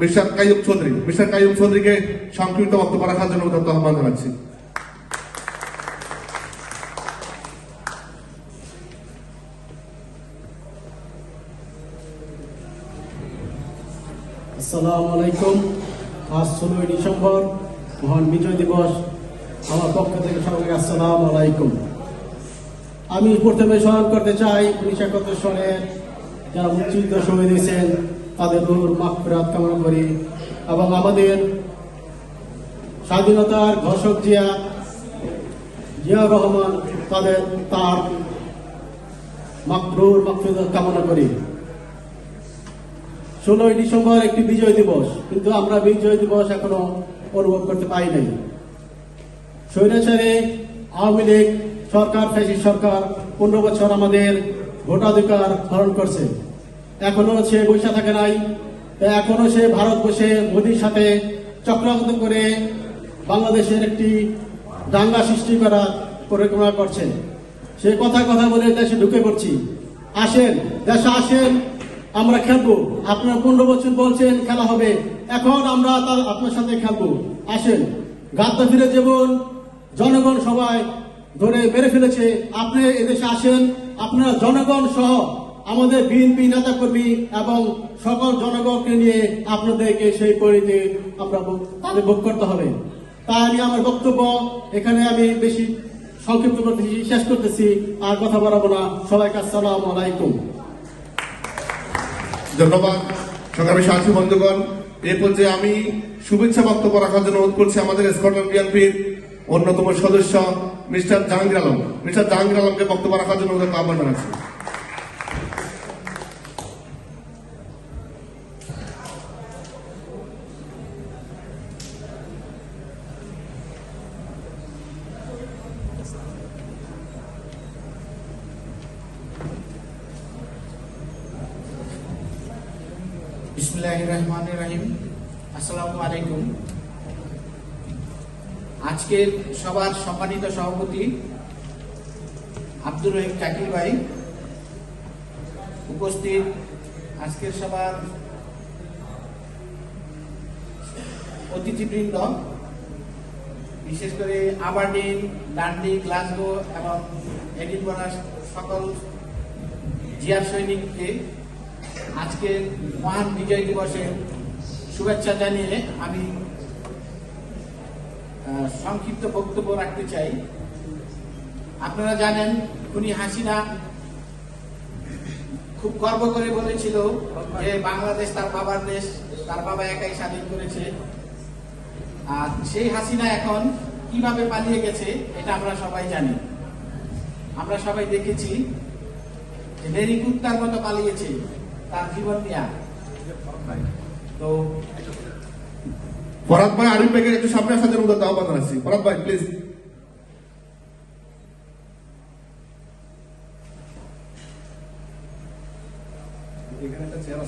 Mister Kaiyub Chowdhury, mister Kaiyub চৌধুরীকে সংক্ষিপ্ত বক্তব্য রাখার জন্য আহ্বান জানাচ্ছি। আসসালামু আলাইকুম। আজ ষোলোই ডিসেম্বর, মহান বিজয় দিবস। আমার পক্ষ থেকে সবাইকে আসসালামু আলাইকুম। আমি প্রথমে স্মরণ করতে চাই উনিশশো একাত্তর সনে যারা মুক্তিযুদ্ধ শহীদ হয়েছেন তাদের রুহুর মাফরাত কামনা করি এবং আমাদের স্বাধীনতার ঘোষক জিয়া জিয়া রহমান তাদের তার মাকরুর মাকফিরাত কামনা করি। ষোলোই ডিসেম্বর একটি বিজয় দিবস, কিন্তু আমরা বিজয় দিবস এখনও অনুভব করতে পারি নাই। স্বৈরাচারে আওয়ামী লীগ সরকার, ফ্যাসিস্ট সরকার পনেরো বছর আমাদের ভোটাধিকার হরণ করছে। এখনও সে বৈশা থাকে নাই। এখনও সে ভারত বসে মোদির সাথে চক্রান্ত করে বাংলাদেশের একটি দাঙ্গা সৃষ্টি করার পরিকল্পনা করছে সে কথা কথা বলে দেশে ঢুকে পড়ছি। আসেন, দেশে আসেন, আমরা খেলব। আপনারা পনেরো বছর বলছেন খেলা হবে। এখন আমরা তার আপনার সাথে খেলব। আসেন, গাদ্দা ফিরে যেমন জনগণ সবাই ধরে মেরে ফেলেছে। আপনি এদেশে আসেন, আপনারা জনগণ সহ আমাদের বিএনপি নেতা কর্মী এবং সকল জনগণকে নিয়ে আপনাদেরকে সেই পরিতে আমরা ভোগ- করতে হবে। তাই আমি আমার বক্তব্য এখানে আমি বেশি সংক্ষিপ্ত করতেছি শেষ করতেছি, আর কথা বাড়াবো না। সবাইকে আসসালামু আলাইকুম। ধন্যবাদ। সংগ্রামী সাথী বন্ধুগণ এই পর্যায়ে আমি শুভেচ্ছা বক্তব্য রাখার জন্য অনুরোধ করছি আমাদের স্কটল্যান্ড বিএনপির অন্যতম সদস্য মিস্টার জাহাঙ্গীর আলম। মিস্টার জাহাঙ্গীর আলমকে বক্তব্য রাখার জন্য ওদের আহ্বান জানাচ্ছি। বিসমুল্লাহ রহমান রাহিম। আসসালামু আলাইকুম আজকের সবার সম্মানিত সভাপতি আব্দুর রহিম চাকির ভাই উপস্থিত আজকের সবার অতিথিবৃন্দ, বিশেষ করে আবারডিন, ডান্ডি, গ্লাসগো এবং এডিনবরা সকল জিয়ার সৈনিককে আজকে মহান বিজয় দিবসে শুভেচ্ছা জানিয়ে আমি সংক্ষিপ্ত বক্তব্য রাখতে চাই। আপনারা জানেন উনি হাসিনা খুব গর্ব করে বলেছিল যে বাংলাদেশ তার বাবার দেশ, তার বাবা একাই স্বাধীন করেছে। আর সেই হাসিনা এখন কীভাবে পালিয়ে গেছে, এটা আমরা সবাই জানি। আমরা সবাই দেখেছি যে মেরি কুত্তার মতো পালিয়েছে। তার জীবন নিয়ে তো ফরাদ ভাই আরিফ ভাইকে একটু সামনে আসার জন্য আহ্বান জানাচ্ছি। ফরাদ ভাই প্লিজ এখানে একটা চেয়ার